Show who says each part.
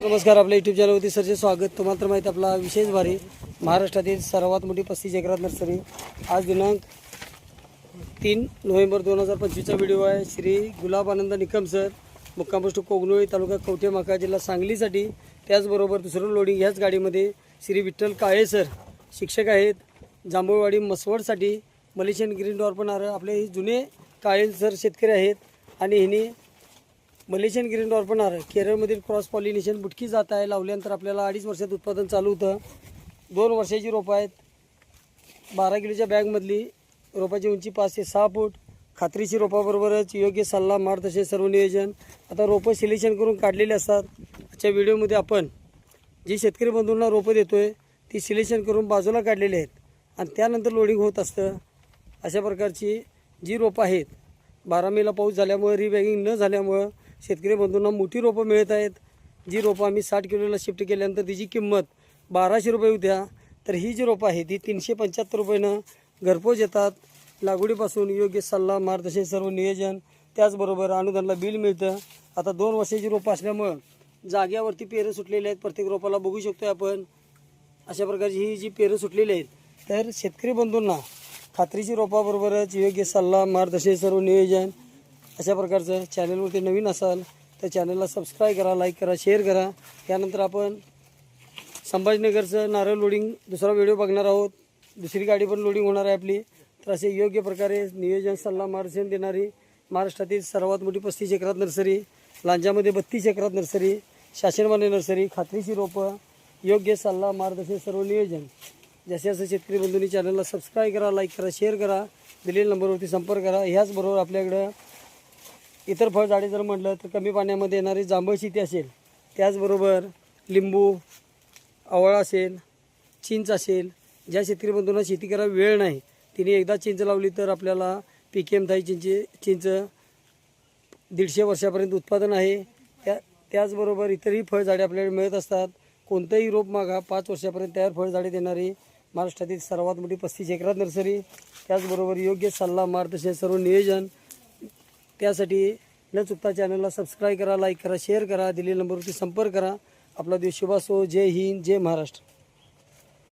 Speaker 1: नमस्कार आपल्या युट्यूब चॅनलवरती सरचे स्वागत. तुम्हाला तर माहिती आपला विशेष भारी महाराष्ट्रातील सर्वात मोठी पस्तीस एकरात नर्सरी. आज दिनांक तीन नोव्हेंबर दोन हजार पंचवीसचा व्हिडिओ आहे. श्री गुलाब आनंद निकम सर मुक्काम पोस्ट कोगनोळी तालुका कवठे माका जिल्हा सांगलीसाठी. त्याचबरोबर दुसरं लोडिंग ह्याच गाडीमध्ये श्री विठ्ठल काळे सर शिक्षक आहेत. जांभूळवाडी मसवडसाठी मलेशियन ग्रीन डॉर पण आर आपले हे जुने काळे सर शेतकरी आहेत. आणि ह्यांनी मलेशियन ग्रीन डॉर केरळमधील क्रॉस पॉलिनेशन बुटकी जात आहे. लावल्यानंतर आपल्याला अडीच वर्षात उत्पादन चालू होतं. दोन वर्षाची रोपं आहेत. बारा किलोच्या बॅगमधली रोपाची उंची पाच ते सहा फूट. खात्रीची रोपाबरोबरच योग्य सल्ला मार्ग तसे सर्व नियोजन. आता रोपं सिलेक्शन करून काढलेली असतात. आजच्या व्हिडिओमध्ये आपण जी शेतकरी बंधूंना रोपं देतो आहे ती सिलेक्शन करून बाजूला काढलेली आहेत. आणि त्यानंतर लोडिंग होत असतं. अशा प्रकारची जी रोपं आहेत बारा मेला पाऊस झाल्यामुळं रिबॅगिंग न झाल्यामुळं शेतकरी बंधूंना मोठी रोपं मिळत आहेत. जी रोपं आम्ही साठ किलोला शिफ्ट केल्यानंतर तिची किंमत बाराशे रुपये होत्या. तर ही जी रोपं आहे ती तीनशे पंच्याहत्तर रुपयानं घरपोच येतात. लागवडीपासून योग्य सल्ला मार्गदर्शन सर्व नियोजन त्याचबरोबर अनुदानला बिल मिळतं. आता दोन वर्षाची रोपं असल्यामुळं जाग्यावरती पेरं सुटलेले आहेत. प्रत्येक रोपाला बघू शकतो आपण. अशा प्रकारची ही जी पेरं सुटलेली आहेत तर शेतकरी बंधूंना खात्रीची रोपाबरोबरच योग्य सल्ला मार्गदर्शन सर्व नियोजन अशा प्रकारचं चॅनलवरती नवीन असाल तर चॅनलला सबस्क्राईब करा लाईक करा शेअर करा. त्यानंतर आपण संभाजीनगरचं नारळ लोडिंग दुसरा व्हिडिओ बघणार आहोत. दुसरी गाडी पण लोडिंग होणार आहे आपली. तर असे योग्य प्रकारे नियोजन सल्ला मार्गदर्शन देणारी महाराष्ट्रातील सर्वात मोठी पस्तीस एकरात नर्सरी लांजामध्ये बत्तीस एकरात नर्सरी शासनमान्य नर्सरी खात्रीची रोपं योग्य सल्ला मार्गदर्शन सर्व नियोजन. जसे असं शेतकरी बंधूंनी चॅनलला सबस्क्राईब करा लाईक करा शेअर करा दिलेल्या नंबरवरती संपर्क करा. ह्याचबरोबर आपल्याकडं इतर फळझाडे जर म्हटलं तर कमी पाण्यामध्ये येणारी जांभळ शेती असेल त्याचबरोबर लिंबू आवळा असेल चिंच असेल ज्या शेतकरी शेती करायला वेळ नाही तिने एकदा चिंच लावली तर आपल्याला पी के एम थाई चिंच चिंच दीडशे वर्षापर्यंत उत्पादन आहे. त्या त्याचबरोबर इतरही फळझाडे आपल्याला मिळत असतात. कोणतंही रोप मागा पाच वर्षापर्यंत तयार फळझाडे देणारी महाराष्ट्रातील सर्वात मोठी पस्तीस एकरात नर्सरी. त्याचबरोबर योग्य सल्ला मार्गदर्शन सर्व नियोजन त्यासाठी न चुकता चॅनलला सबस्क्राईब करा लाईक करा शेअर करा दिलेल्या नंबरवरती संपर्क करा. आपला दिवस शुभ असो जय हिंद जय महाराष्ट्र.